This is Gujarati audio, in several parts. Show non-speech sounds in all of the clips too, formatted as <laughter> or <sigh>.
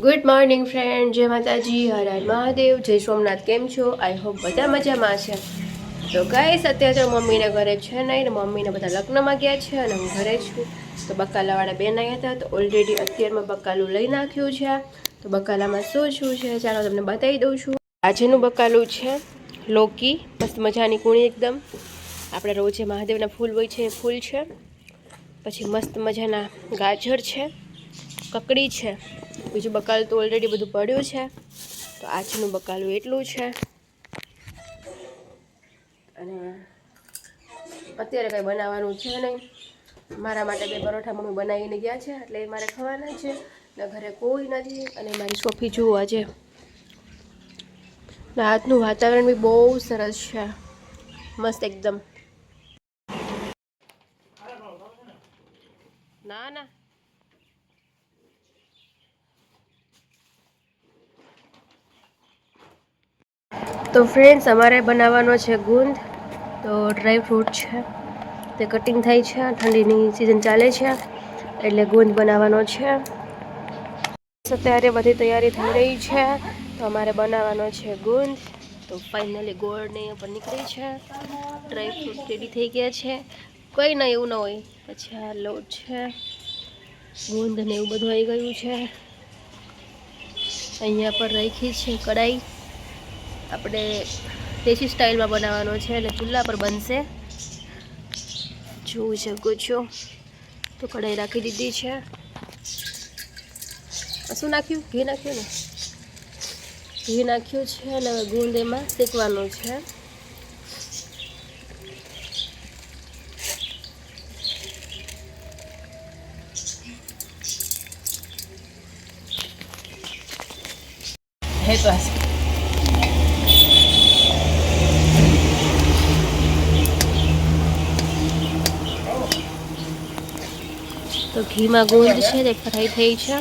ગુડ મોર્નિંગ ફ્રેન્ડ જય માતાજી. હર હર મહાદેવ. જય સોમનાથ. કેમ છો? આઈ હોપ બધા મજામાં છે. તો ગાઈસ અત્યારે મમ્મીને ઘરે છે નહીં ને મમ્મીને બધા લગ્નમાં ગયા છે અને હું ઘરે છું. તો બકાલાવાળા બેન આવ્યા હતા. તો ઓલરેડી અત્યારમાં બકાલું લઈ નાખ્યું છે. તો બકાલામાં શું શું છે ચાલો તમને બતાવી દઉં છું. આજેનું બકાલું છે લોકી. મસ્ત મજાની કુણી એકદમ. આપણે રોજે મહાદેવના ફૂલ હોય છે એ ફૂલ છે. પછી મસ્ત મજાના ગાજર છે. કકડી છે. બીજું બકાલ તો ઓલરેડી બધું પડ્યું છે. તો આજનું બકાલું એટલું છે. અને અત્યારે કંઈ બનાવવાનું છે નહીં. મારા માટે બે પરોઠા મમ્મી બનાવીને ગયા છે, એટલે એ મારે ખાવાના છે. ને ઘરે કોઈ નથી અને મારી સોફી આજે. ને આજનું વાતાવરણ બી બહુ સરસ છે. મસ્ત એકદમ ના ના તો ફ્રેન્ડ્સ અમારે બનાવવાનો છે ગુંદ. તો ડ્રાય ફ્રૂટ છે. તે કટિંગ થાય છે. ઠંડીની સિઝન ચાલે છે. એટલે ગુંદ બનાવવાનો છે. અત્યારે બધી તૈયારી થઈ રહી છે. તો અમારે બનાવવાનો છે ગુંદ. તો ફાઇનલી ગોળ ને ઉપર નીકળી છે. ડ્રાય ફ્રૂટ રેડી થઈ ગયા છે. કંઈ ના એવું ન હોય. પછી આ લોટ છે. ગુંદ ને એવું બધું આવી ગયું છે. અહીંયા પર રાખી છે કડાઈ આપણે દેશી સ્ટાઇલમાં બનાવવાનો છે એટલે ચૂલા પર બનશે. જોઈ શકો છો. તો કઢાઈ રાખી દીધી છે. શું નાખ્યું? ઘી નાખ્યું ને? ઘી નાખ્યું છે અને હવે ગુંદ એમાં શેકવાનું છે. હે તો તો ઘીમાં ગુંદ છે તે ફ્રાય થઈ છે.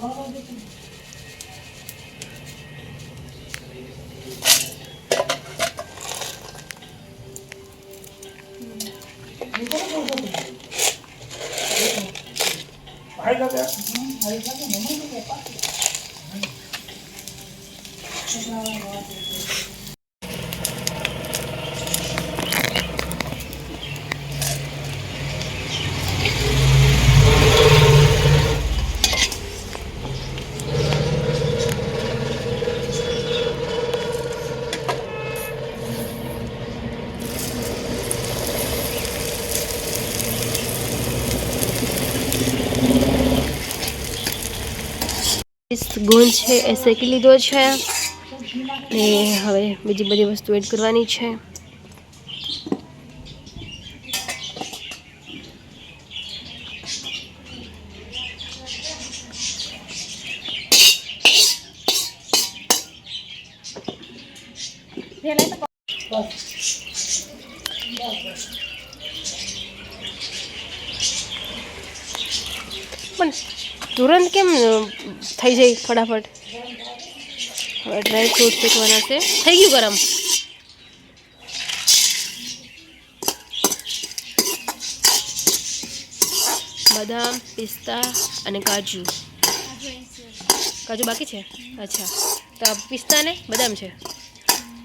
ভাই লাগে ভাই লাগে। ગુંદ છે એ શેકી લીધો છે. ને હવે બીજી બધી વસ્તુ એડ કરવાની છે પેલા તો પણ તુરંત કેમ થઈ જાય ફટાફટ. હવે ડ્રાય ફ્રૂટ શેકવાના છે. થઈ ગયું ગરમ? બદામ, પિસ્તા અને કાજુ. કાજુ બાકી છે? અચ્છા. તો આ પિસ્તા ને બદામ છે.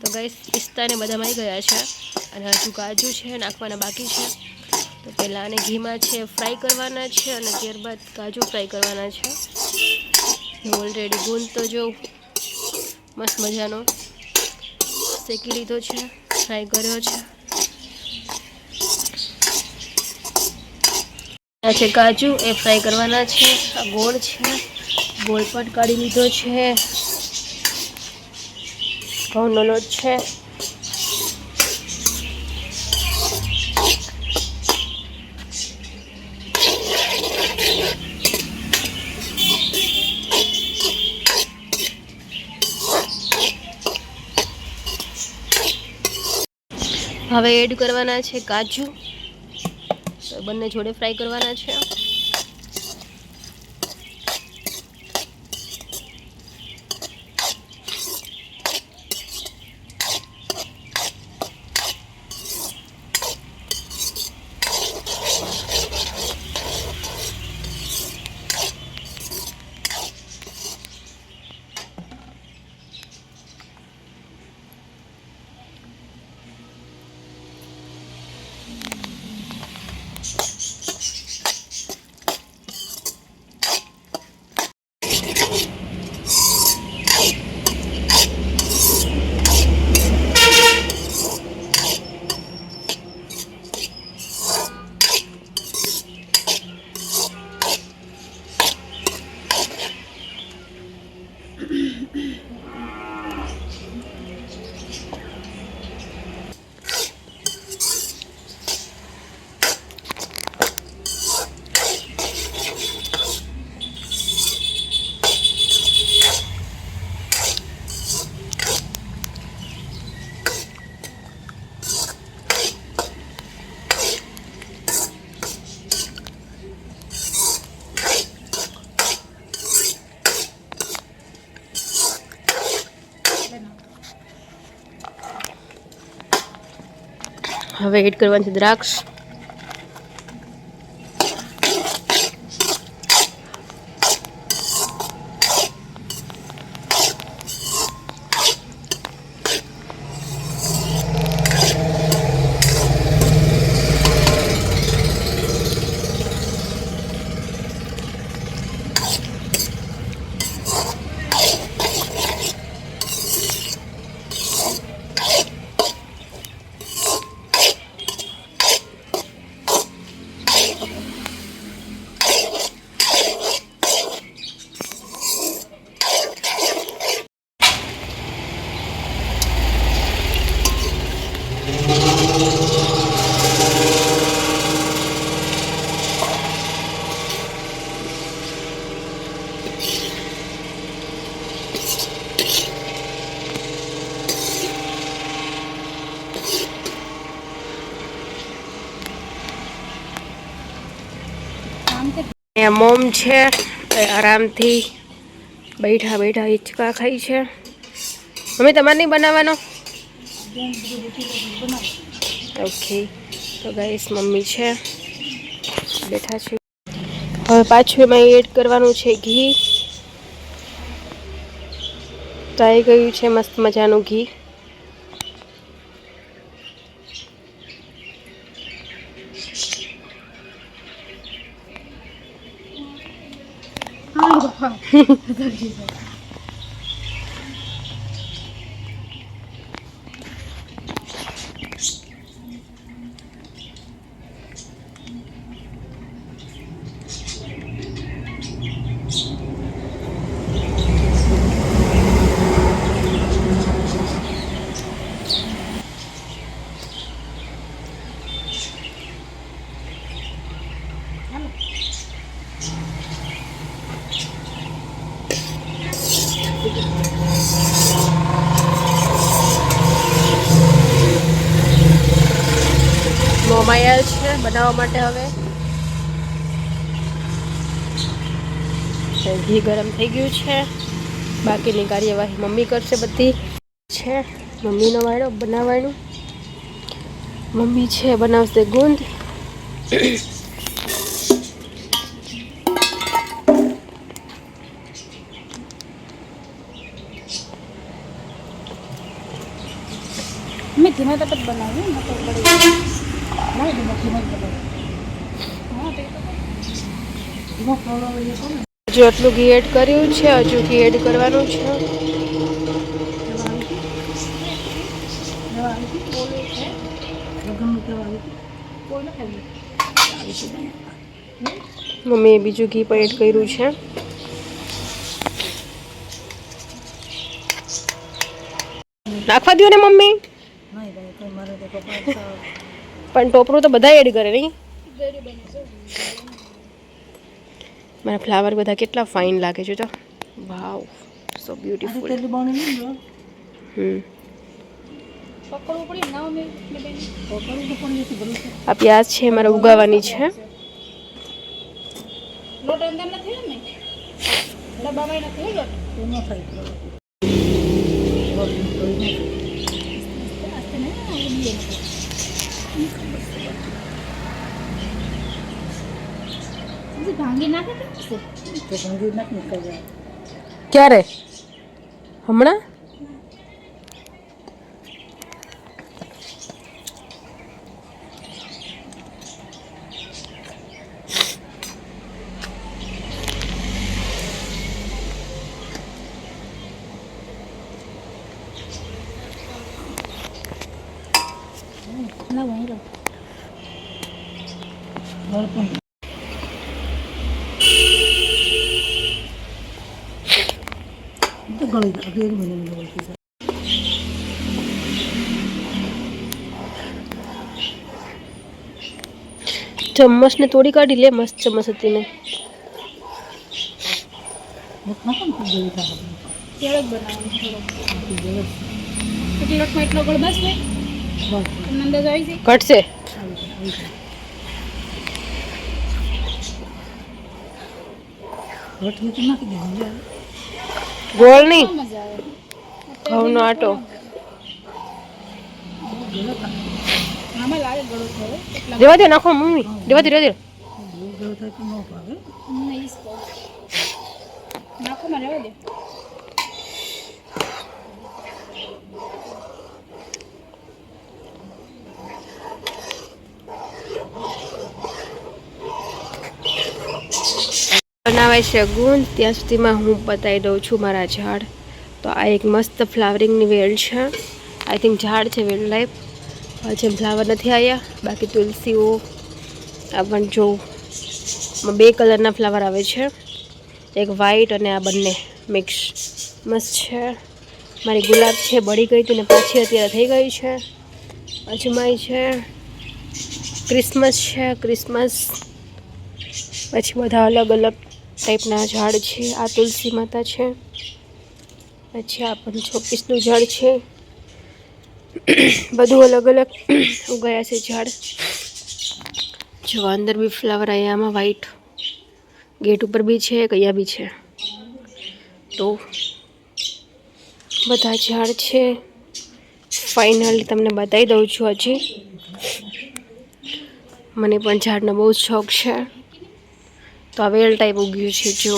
તો ગાઈસ પિસ્તા ને બદામ આવી ગયા છે. અને હજુ કાજુ છે, નાખવાના બાકી છે. તો પહેલાં આને ઘીમાં છે ફ્રાય કરવાના છે અને ત્યારબાદ કાજુ ફ્રાય કરવાના છે. ઓલરેડી ગુલ તો જો મસ્ત મજાનો. શેકી લીધો છે ફ્રાય કર્યો છે. આ છે કાજુ, એ ફ્રાય કરવાના છે. આ ગોળ છે, ગોળ પણ કાઢી લીધો છે. ઘઉંનો લોટ છે. હવે એડ કરવાના છે કાજુ. બંને જોડે ફ્રાય કરવાના છે. હવે એડ કરવાની છે દ્રાક્ષ. અહીંયા મોમ છે આરામથી બેઠા બેઠા હિંચકા ખાઈ છે. મમ્મી, તમારે નહીં બનાવવાનો? ઓકે તો ગાઈસ મમ્મી છે. બેઠા છે. હવે પાછું એમાં એડ કરવાનું છે ઘી. તો આવી ગયું છે મસ્ત મજાનું ઘી. 他到底 માટે હવે. ઘી ગરમ થઈ ગયું છે. બાકીની કાર્યવાહી મમ્મી કરશે બધી. છે. મમ્મીનો વાળો બનાવવાનું. મમ્મી છે, બનાવશે ગુંદ. મેં ધીમે તપત બનાવ્યું હજુ આટલું ઘી એડ કર્યું છે, હજુ ઘી એડ કરવાનું છે. મમ્મીએ બીજું ઘી પણ એડ કર્યું છે નાખવા દો ને મમ્મી પણ ટોપરું તો બધા એડ કરે નહીં. મારા ફ્લાવર બધા કેટલા ફાઇન લાગે છે તો વાવ સો બ્યુટીફુલ આ પ્યાજ છે મારે ઉગાવાની છે. નથી ભાંગી નાખે ક્યારે? હમણાં ના ભાઈ લો પણ તો ગળી અગિયાર મહિનાની ગળતી છે ચમ્મચને તોડી કાઢી લે, મસ્ત ચમ્મચ હતી ને ઘટશે ઘટ નાખી દેવાની. ગોળ નહીં ઘઉંનો આટો. રેવા દે નાખો મમ્મી. રેવા દે રેવા દે. નાખો માં દે. બનાવે ગુંદ ત્યાં સુધીમાં હું બતાવી દઉં છું મારા ઝાડ. તો આ એક મસ્ત ફ્લાવરિંગની વેલ છે. આઈ થિંક ઝાડ છે વેલ લાઈફ. હજી ફ્લાવર નથી આવ્યા, બાકી તુલસીઓ, આ પણ જો બે કલરના ફ્લાવર આવે છે. એક વ્હાઈટ અને આ બંને મિક્સ મસ્ત છે. મારી ગુલાબ છે, બળી ગઈ હતી ને પાછી અત્યારે થઈ ગઈ છે. અજમાઈ છે. ક્રિસમસ છે, ક્રિસમસ. પછી બધા અલગ અલગ ટાઈપના ઝાડ છે, આ તુલસી માતા છે, પછી આ પણ છોપીસનું ઝાડ છે. બધું અલગ અલગ ઉગાયા છે ઝાડ. જો અંદર બી ફ્લાવર અહીંયામાં વ્હાઈટ ગેટ ઉપર બી છે કયા બી છે. તો બધા ઝાડ છે. ફાઇનલી તમને બતાવી દઉં છું હજી. મને પણ ઝાડનો બહુ શોખ છે. તો આ વેલ ટાઈપ ઉગ્યું છે, જો.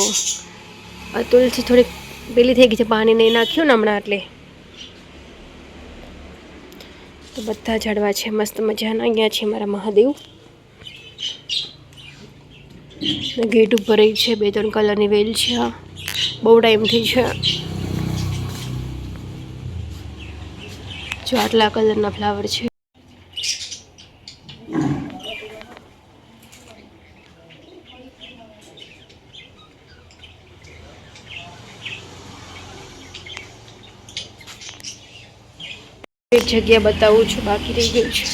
આ તુલસી થોડીક પેલી થઈ ગઈ છે પાણી નહીં નાખ્યું ને હમણાં એટલે. તો બધા ઝાડવા છે, મસ્ત મજાના. અહીંયા છે મારા મહાદેવ. ગેટ ઉપર છે, બે ત્રણ કલરની વેલ છે બહુ ટાઈમથી છે. જો આટલા કલરના ફ્લાવર છે. એક જગ્યા બતાવું છું, બાકી રહી ગયું છે.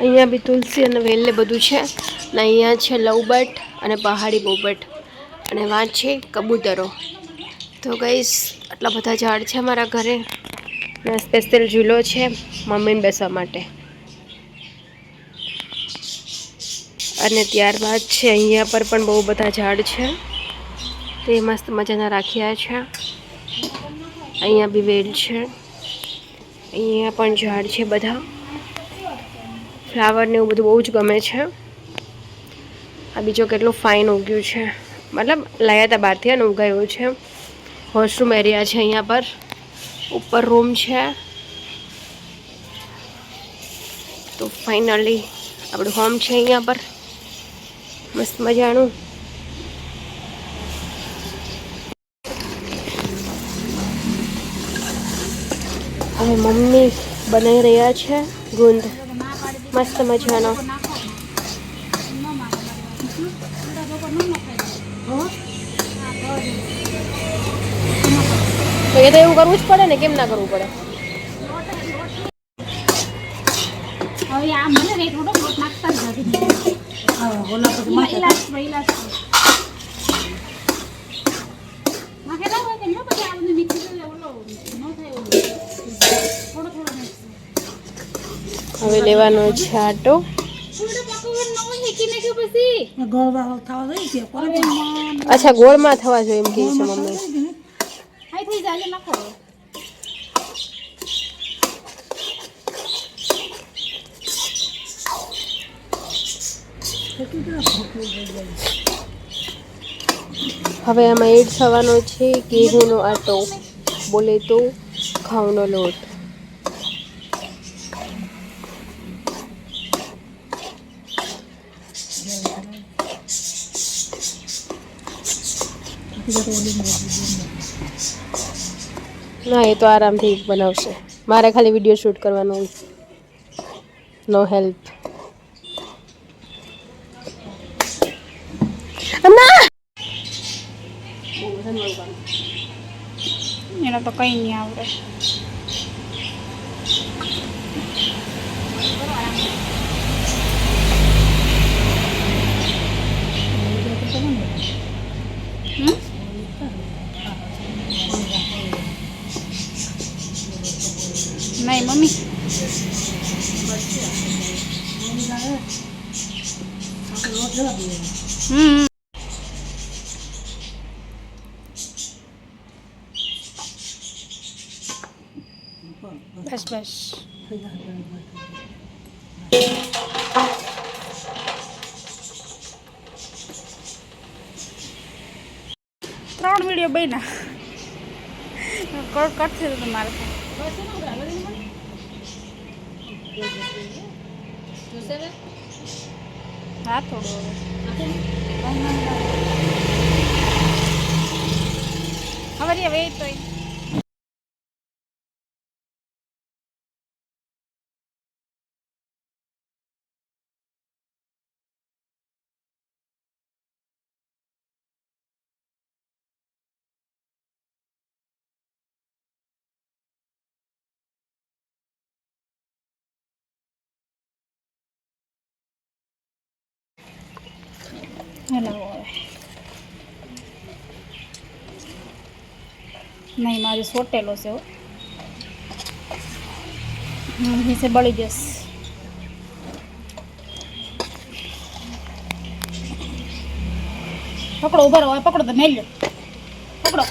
અહીંયા બી તુલસી અને વેલને બધું છે. ને અહીંયા છે લવબટ અને પહાડી બોબટ. અને વાત છે કબૂતરો. તો ગઈશ આટલા બધા ઝાડ છે મારા ઘરે. અને સ્પેશિયલ ઝૂલો છે મમ્મીને બેસવા માટે. અને ત્યારબાદ છે અહીંયા પર પણ બહુ બધા ઝાડ છે. તે મસ્ત મજાના રાખ્યા છે. અહીંયા બી વેલ છે. અહીંયા પણ ઝાડ છે બધા. ફ્લાવરને એવું બધું બહુ જ ગમે છે. આ બીજો કેટલું ફાઇન ઉગ્યું છે. મતલબ લાયા હતા બહારથી અને ઉગાયું છે. વોશરૂમ એરિયા છે અહીંયા પર. ઉપર રૂમ છે. તો ફાઇનલી આપણું હોમ છે અહીંયા પર. મસ્ત મજાનું. હવે મમ્મી બનાવી રહ્યા છે. ગુંદ. મસ્ત મજાનો. તો એ તો એવું કરવું જ પડે ને કેમ ના કરવું પડે? હવે આ મને રેટ થોડો નાખતા જ નથી. હા ઓલા પછી પર, ઈલાચ પર. હોય કે ન પછી આ બધું ઓલો ન થાય ઓલું. થોડો થોડો mix. હવે લેવાનો છે આટો. અચ્છા, ગોળમાં થવા જોઈએ એમ કહે છે મમ્મી. હવે આમાં એડ થવાનો છે ઘેઉનો આટો. બોલે તો ઘઉંનો લોટ. ને, એ તો આરામથી બનાવશે. મારે ખાલી વીડિયો શૂટ કરવાનો. નો હેલ્પ એનો તો કંઈ નહીં આવડે હમ? નહીં મમ્મી આપણે લોટ જવા દઈએ. હમ બસ બસ થઈ જાય. ત્રણ વીડિયો બન્યા કટ કટ થયું હતું મારે હા થોડું હવે હવે હવે એ હલાવો હવે નહીં મારે સોટેલો છે નીચે બળી જશે પકડો ઊભા રહો પકડો તો મેલ લો પકડો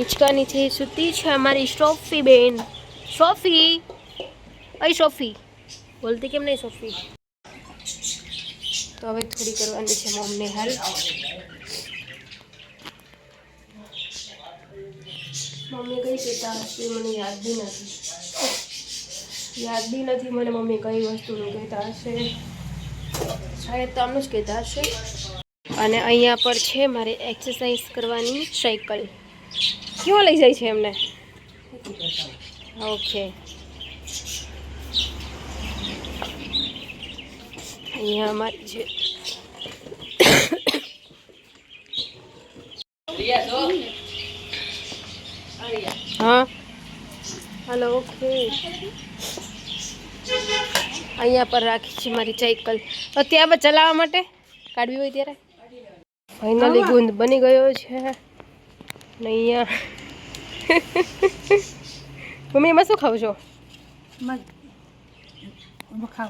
હિંચકા નીચે સૂતી છે અમારી સોફી બેન. સોફી અય સોફી બોલતી કેમ નહીં સોફી તો હવે થોડી કરવાની છે મમ્મી હાલ મમ્મી કઈ કહેતા હશે મને યાદ બી નથી. યાદ બી નથી મને મમ્મી કઈ વસ્તુનું કહેતા હશે. શાયદ તો આમનું જ કહેતા હશે. અને અહીંયા પર છે મારે એક્સરસાઇઝ કરવાની સાયકલ. કેવો લઈ જાય છે એમને? ઓકે અહીંયા અમારી છે હા. હાલો ઓકે અહીંયા પર રાખી છે મારી સાયકલ. તો ત્યાં પર ચલાવવા માટે? કાઢવી હોય ત્યારે? ફાઇનલી ગુંદ બની ગયો છે. ને અહીંયા <laughs> મમ્મી એમાં શું ખાવ છો? ખાવ.